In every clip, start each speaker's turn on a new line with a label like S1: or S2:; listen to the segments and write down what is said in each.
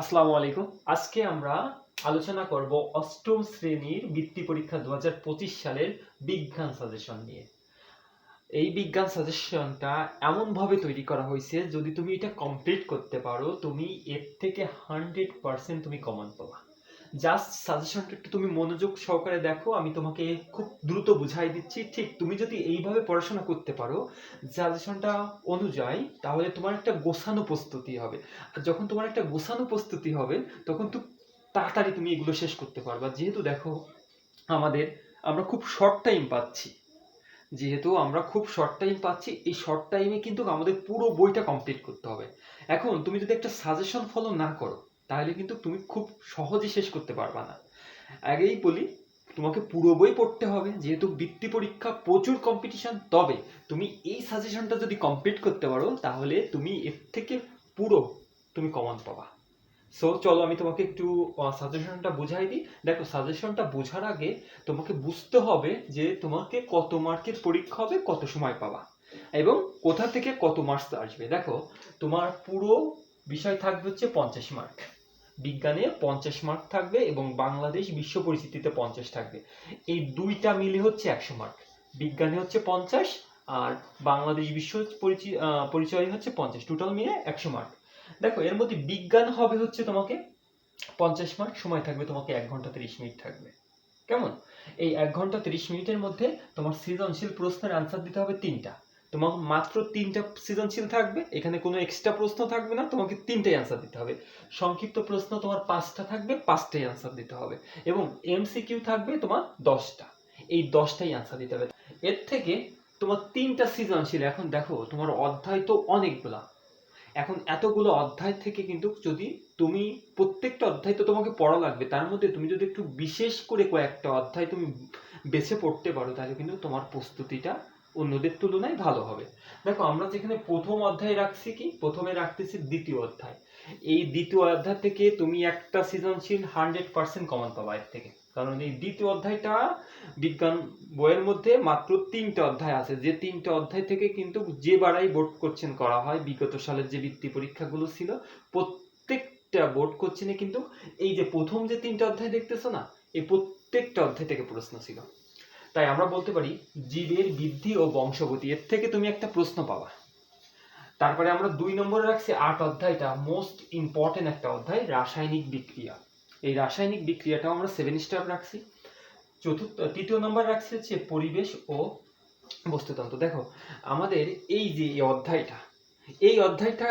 S1: আসসালামু আলাইকুম। আজকে আমরা আলোচনা করব অষ্টম শ্রেণির বৃত্তি পরীক্ষা দু হাজার পঁচিশ সালের বিজ্ঞান সাজেশন নিয়ে। এই বিজ্ঞান সাজেশনটা এমনভাবে তৈরি করা হয়েছে, যদি তুমি এটা কমপ্লিট করতে পারো, তুমি এর থেকে হান্ড্রেড পার্সেন্ট তুমি কমন পাবা। জাস্ট সাজেশনটা একটু তুমি মনোযোগ সহকারে দেখো, আমি তোমাকে খুব দ্রুত বুঝাই দিচ্ছি। ঠিক, তুমি যদি এইভাবে পড়াশোনা করতে পারো সাজেশনটা অনুযায়ী তাহলে তোমার একটা গোছানো প্রস্তুতি হবে। আর যখন তোমার একটা গোছানো প্রস্তুতি হবে, তখন তো তাড়াতাড়ি তুমি এগুলো শেষ করতে পারবা। যেহেতু দেখো, আমাদের আমরা খুব শর্ট টাইম পাচ্ছি। যেহেতু আমরা খুব শর্ট টাইম পাচ্ছি, এই শর্ট টাইমে কিন্তু আমাদের পুরো বইটা কমপ্লিট করতে হবে। এখন তুমি যদি একটা সাজেশন ফলো না করো তাহলে কিন্তু তুমি খুব সহজে শেষ করতে পারবা না। আগেই বলি, তোমাকে পুরো বই পড়তে হবে, যেহেতু বৃত্তি পরীক্ষা প্রচুর কম্পিটিশন তবে তুমি এই সাজেশনটা যদি কমপ্লিট করতে পারো, তাহলে তুমি এর থেকে পুরো তুমি কমন পাবা। সো চলো আমি তোমাকে একটু সাজেশনটা বুঝাই দিই। দেখো সাজেশনটা বোঝার আগে তোমাকে বুঝতে হবে যে তোমাকে কত মার্কের পরীক্ষা হবে, কত সময় পাবা এবং কোথা থেকে কত মার্কস আসবে। দেখো, তোমার পুরো বিষয় থাকবে হচ্ছে পঞ্চাশ মার্ক বিজ্ঞানে পঞ্চাশ মার্ক থাকবে এবং বাংলাদেশ বিশ্ব পরিস্থিতিতে পঞ্চাশ থাকবে। এই দুইটা মিলে হচ্ছে একশো মার্ক বিজ্ঞানে হচ্ছে পঞ্চাশ আর বাংলাদেশ বিশ্ব পরিচয় পরিচয় হচ্ছে পঞ্চাশ। টোটাল মিলে একশো মার্ক দেখো, এর মধ্যে বিজ্ঞান হবে হচ্ছে তোমাকে পঞ্চাশ মার্ক সময় থাকবে তোমাকে এক ঘণ্টা তিরিশ মিনিট থাকবে। কেমন? এই এক ঘণ্টা তিরিশ মিনিটের মধ্যে তোমার সৃজনশীল প্রশ্নের আনসার দিতে হবে তিনটা। তোমার মাত্র তিনটা সৃজনশীল থাকবে, এখানে কোনো এক্সট্রা প্রশ্ন থাকবে না, তোমাকে তিনটাই আনসার দিতে হবে। সংক্ষিপ্ত প্রশ্ন তোমার পাঁচটা থাকবে, পাঁচটাই আনসার দিতে হবে এবং এমসিকিউ থাকবে তোমার দশটা। এই দশটাই আনসার দিতে হবে। এর থেকে তোমার তিনটা সৃজনশীল এখন দেখো তোমার অধ্যায় তো অনেকগুলা। এখন এতগুলো অধ্যায় থেকে কিন্তু যদি তুমি প্রত্যেকটা অধ্যায় তো তোমাকে পড়া লাগবে, তার মধ্যে তুমি যদি একটু বিশেষ করে কয়েকটা অধ্যায় তুমি বেছে পড়তে পারো, তাহলে কিন্তু তোমার প্রস্তুতিটা অন্যদের তুলনায় ভালো হবে। দেখো, আমরা যেখানে প্রথম অধ্যায় রাখছি কি? প্রথমে রাখতেছি দ্বিতীয় অধ্যায়। এই দ্বিতীয় অধ্যায় থেকে তুমি একটা সৃজনশীল হান্ড্রেড পার্সেন্ট কমান পাবা এর থেকে। কারণ এই দ্বিতীয় অধ্যায়টা বিজ্ঞান বইয়ের মধ্যে মাত্র তিনটে অধ্যায় আছে। যে তিনটে অধ্যায় থেকে কিন্তু যে বারাই বোর্ড কোশ্চেন করা হয়, বিগত সালের যে বৃত্তি পরীক্ষাগুলো ছিল, প্রত্যেকটা বোর্ড কোশ্চেনে কিন্তু এই যে প্রথম যে তিনটে অধ্যায় দেখতেছো না, এই প্রত্যেকটা অধ্যায় থেকে প্রশ্ন ছিল। তাই আমরা বলতে পারি জীবের বৃদ্ধি ও বংশগতি। এর থেকে তুমি একটা প্রশ্ন পাবা। তারপরে আমরা দুই নম্বরে রাখছি আট অধ্যায়টা মোস্ট ইম্পর্টেন্ট একটা অধ্যায়, রাসায়নিক বিক্রিয়া। এই রাসায়নিক বিক্রিয়াটাও আমরা সেভেন স্টার রাখছি। চতুর্থ, তৃতীয় নম্বর রাখছি হচ্ছে পরিবেশ ও বস্তুতন্ত্র। দেখো, আমাদের এই যে এই অধ্যায়টা এই অধ্যায়টা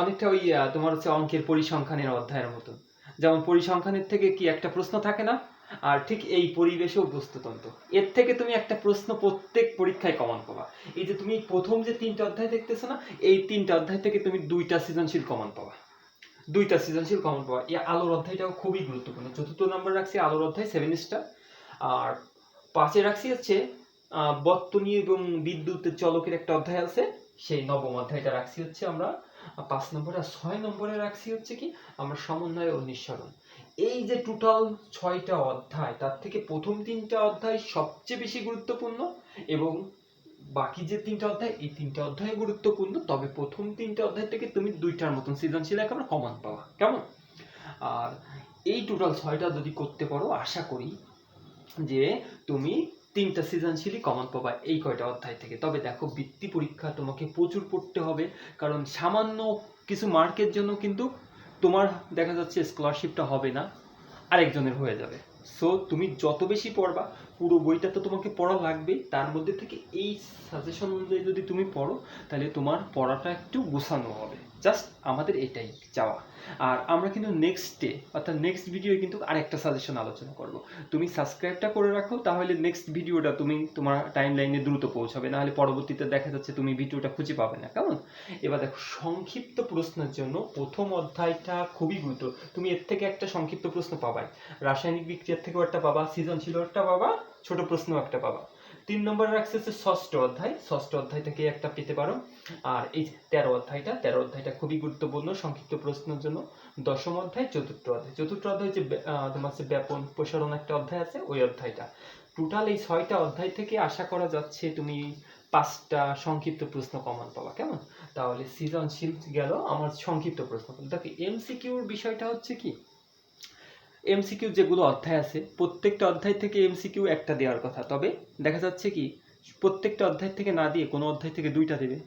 S1: অনেকটা ওই তোমার হচ্ছে অঙ্কের পরিসংখ্যানের অধ্যায়ের মতন। যেমন পরিসংখ্যানের থেকে কি একটা প্রশ্ন থাকে না? আর ঠিক এই পরিবেশ ও বস্তুতন্ত্র এর থেকে তুমি একটা প্রশ্ন প্রত্যেক পরীক্ষায় কমন পাবা। এই যে তুমি প্রথম যে তিনটা অধ্যায় দেখতেছো না, এই তিনটা অধ্যায় থেকে তুমি দুইটা সৃজনশীল কমন পাবা। দুইটা সৃজনশীল কমন পাওয়া এই আলোর অধ্যায়টাও খুবই গুরুত্বপূর্ণ। চতুর্থ নম্বর রাখছি আলোর অধ্যায় সেভেন স্টার আর পাঁচে রাখছি হচ্ছে বর্তনী এবং বিদ্যুতের চলকের একটা অধ্যায় আছে। সেই নবম অধ্যায়টা রাখছি হচ্ছে আমরা, পাঁচ নম্বরে আর ছয় নম্বরে রাখছি হচ্ছে কি, আমরা সমন্বয় ও নিঃসরণ। এই যে টোটাল ছয়টা অধ্যায়, তার থেকে প্রথম তিনটা অধ্যায় সবচেয়ে বেশি গুরুত্বপূর্ণ এবং বাকি যে তিনটা অধ্যায়, এই তিনটা অধ্যায় গুরুত্বপূর্ণ। তবে প্রথম তিনটা অধ্যায় থেকে তুমি দুইটার মতন সৃজনশীল একেবারে কমন পাওয়া কেমন? আর এই টোটাল ছয়টা যদি করতে পারো, আশা করি যে তুমি তিনটা সৃজনশীলই কমন পাবা এই কয়টা অধ্যায় থেকে। তবে দেখো, বৃত্তি পরীক্ষা তোমাকে প্রচুর পড়তে হবে, কারণ সামান্য কিছু মার্কের জন্য কিন্তু তোমার দেখা যাচ্ছে স্কলারশিপটা হবে না আরেকজনের হয়ে যাবে। সো তুমি যত বেশি পড়বা পুরো বইটা তো তোমাকে পড়া লাগবেই। তার মধ্যে থেকে এই সাজেশন অনুযায়ী যদি তুমি পড়ো, তাহলে তোমার পড়াটা একটু গোছানো হবে। জাস্ট আমাদের এটাই চাওয়া। আর আমরা কিন্তু নেক্সট ডে অর্থাৎ নেক্সট ভিডিও কিন্তু আরেকটা সাজেশন আলোচনা করব। তুমি সাবস্ক্রাইবটা করে রাখো, তাহলে নেক্সট ভিডিওটা তুমি তোমার টাইম লাইনে দ্রুত পৌঁছাবে। নাহলে পরবর্তীতে দেখা যাচ্ছে তুমি ভিডিওটা খুঁজে পাবে না। কেমন? এবার দেখো, সংক্ষিপ্ত প্রশ্নের জন্য প্রথম অধ্যায়টা খুবই গুরুত্ব। তুমি এর থেকে একটা সংক্ষিপ্ত প্রশ্ন পাবাই। রাসায়নিক বিক্রিয়ার থেকেও একটা পাবা, সৃজনশীল একটা পাবা ছোট প্রশ্ন একটা পাবা। তিন নম্বর রাখছে হচ্ছে ষষ্ঠ অধ্যায়। ষষ্ঠ অধ্যায় থেকে একটা পেতে পারো? আর এই তেরো অধ্যায়টা তেরো অধ্যায়টা খুবই গুরুত্বপূর্ণ সংক্ষিপ্ত প্রশ্নের জন্য। দশম অধ্যায়, চতুর্থ অধ্যায়। চতুর্থ অধ্যায় যে তোমার হচ্ছে ব্যাপন প্রসারণ একটা অধ্যায় আছে, ওই অধ্যায়টা। টোটাল এই ছয়টা অধ্যায় থেকে আশা করা যাচ্ছে তুমি পাঁচটা সংক্ষিপ্ত প্রশ্ন কমন পাবা, কেমন? তাহলে সৃজনশীল গেল আমার সংক্ষিপ্ত প্রশ্ন। দেখো এমসিকিউর বিষয়টা হচ্ছে কি? এমসিকিউ যেগুলো অধ্যায় আছে, প্রত্যেকটা অধ্যায় থেকে এমসিকিউ একটা দেওয়ার কথা। তবে দেখা যাচ্ছে কি, প্রত্যেকটা অধ্যায় থেকে না দিয়ে কোনো অধ্যায় থেকে দুইটা দেবে।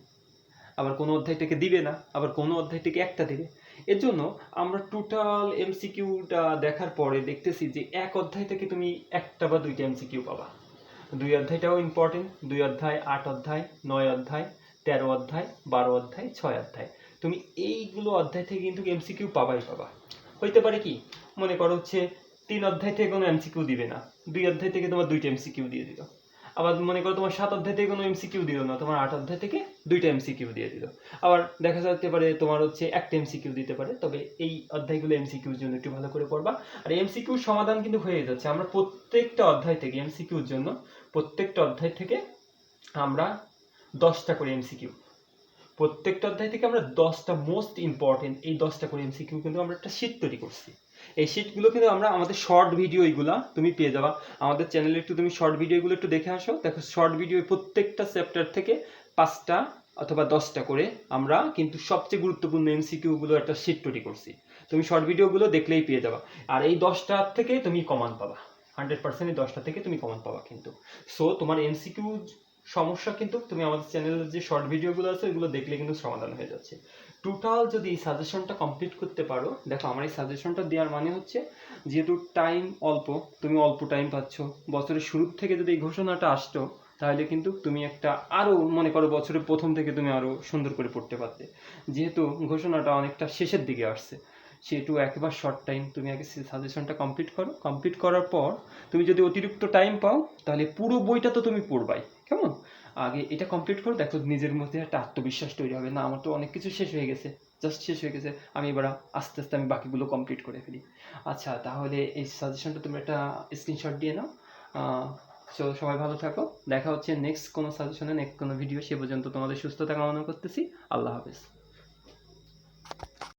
S1: আবার কোনো অধ্যায় থেকে দিবে না, আবার কোনো অধ্যায় থেকে একটা দেবে। এর জন্য আমরা টোটাল এমসিকিউটা দেখার পরে দেখতেছি যে এক অধ্যায় থেকে তুমি একটা বা দুইটা এমসিকিউ পাবা। দুই অধ্যায়টাও ইম্পর্টেন্ট দুই অধ্যায়, আট অধ্যায়, নয় অধ্যায়, তেরো অধ্যায়, বারো অধ্যায়, ছয় অধ্যায়। তুমি এইগুলো অধ্যায় থেকে কিন্তু এমসিকিউ পাবাই পাবা। হইতে পারে কি? মনে করো হচ্ছে তিন অধ্যায় থেকে কোনো এমসিকিউ দিবে না। দুই অধ্যায় থেকে তোমার দুইটা এমসিকিউ দিয়ে দিল। আবার মনে করো তোমার সাত অধ্যায় থেকে কোনো এমসিকিউ দিল না, তোমার আট অধ্যায় থেকে দুইটা এমসিকিউ দিয়ে দিল। আবার দেখা যেতে পারে তোমার হচ্ছে একটা এমসিকিউ দিতে পারে, তবে এই অধ্যায়গুলো এমসিকিউর জন্য একটু ভালো করে পড়বা। আর এমসিকিউর সমাধান কিন্তু হয়ে যাচ্ছে। আমরা প্রত্যেকটা অধ্যায় থেকে এমসিকিউর জন্য প্রত্যেকটা অধ্যায় থেকে আমরা দশটা করে এমসিকিউ প্রত্যেকটা অধ্যায় থেকে আমরা দশটা মোস্ট ইম্পর্টেন্ট এই দশটা করে এমসিকিউ কিন্তু আমরা একটা শীট তৈরি করছি। এই শীটগুলো কিন্তু আমরা আমাদের শর্ট ভিডিও এইগুলা তুমি পেয়ে যাবা। আমাদের চ্যানেলে একটু তুমি শর্ট ভিডিওগুলো একটু দেখে আসো। দেখো শর্ট ভিডিও প্রত্যেকটা চ্যাপ্টার থেকে পাঁচটা অথবা দশটা করে আমরা কিন্তু সবচেয়ে গুরুত্বপূর্ণ এমসিকিউগুলো একটা শীট তৈরি করছি। তুমি শর্ট ভিডিওগুলো দেখলেই পেয়ে যাবা। আর এই দশটা থেকে তুমি কমান পাবা। হান্ড্রেড পার্সেন্ট এই দশটা থেকে তুমি কমান পাবা কিন্তু। সো তোমার এমসিকিউ সমস্যা কিন্তু তুমি আমাদের চ্যানেলের যে শর্ট ভিডিওগুলো আছে ওগুলো দেখলে কিন্তু সমাধান হয়ে যাচ্ছে। টোটাল যদি এই সাজেশনটা কমপ্লিট করতে পারো, দেখো আমার এই সাজেশনটা দেওয়ার মানে হচ্ছে, যেহেতু টাইম অল্প, তুমি অল্প টাইম পাচ্ছ, বছরের শুরুর থেকে যদি এই ঘোষণাটা আসতো, তাহলে কিন্তু তুমি একটা আরও মনে করো বছরের প্রথম থেকে তুমি আরও সুন্দর করে পড়তে পারতে। যেহেতু ঘোষণাটা অনেকটা শেষের দিকে আসছে। সেহেতু একবার শর্ট টাইম তুমি আগে সাজেশনটা কমপ্লিট করো। কমপ্লিট করার পর তুমি যদি অতিরিক্ত টাইম পাও, তাহলে পুরো বইটা তো তুমি পড়বাই, কেমন? আগে এটা কমপ্লিট করো, দেখো নিজের মধ্যে একটা আত্মবিশ্বাস তৈরি হবে। না, আমার তো অনেক কিছু শেষ হয়ে গেছে জাস্ট শেষ হয়ে গেছে। আমি এবার আস্তে আস্তে আমি বাকিগুলো কমপ্লিট করে ফেলি। আচ্ছা তাহলে এই সাজেশনটা তুমি একটা স্ক্রিনশট দিয়ে নাও। সো সবাই ভালো থাকো। দেখা হচ্ছে নেক্সট কোনো সাজেশনে নেক্সট কোনো ভিডিও সে পর্যন্ত তোমাদের সুস্থতা কামনা করতেছি। আল্লাহ হাফেজ।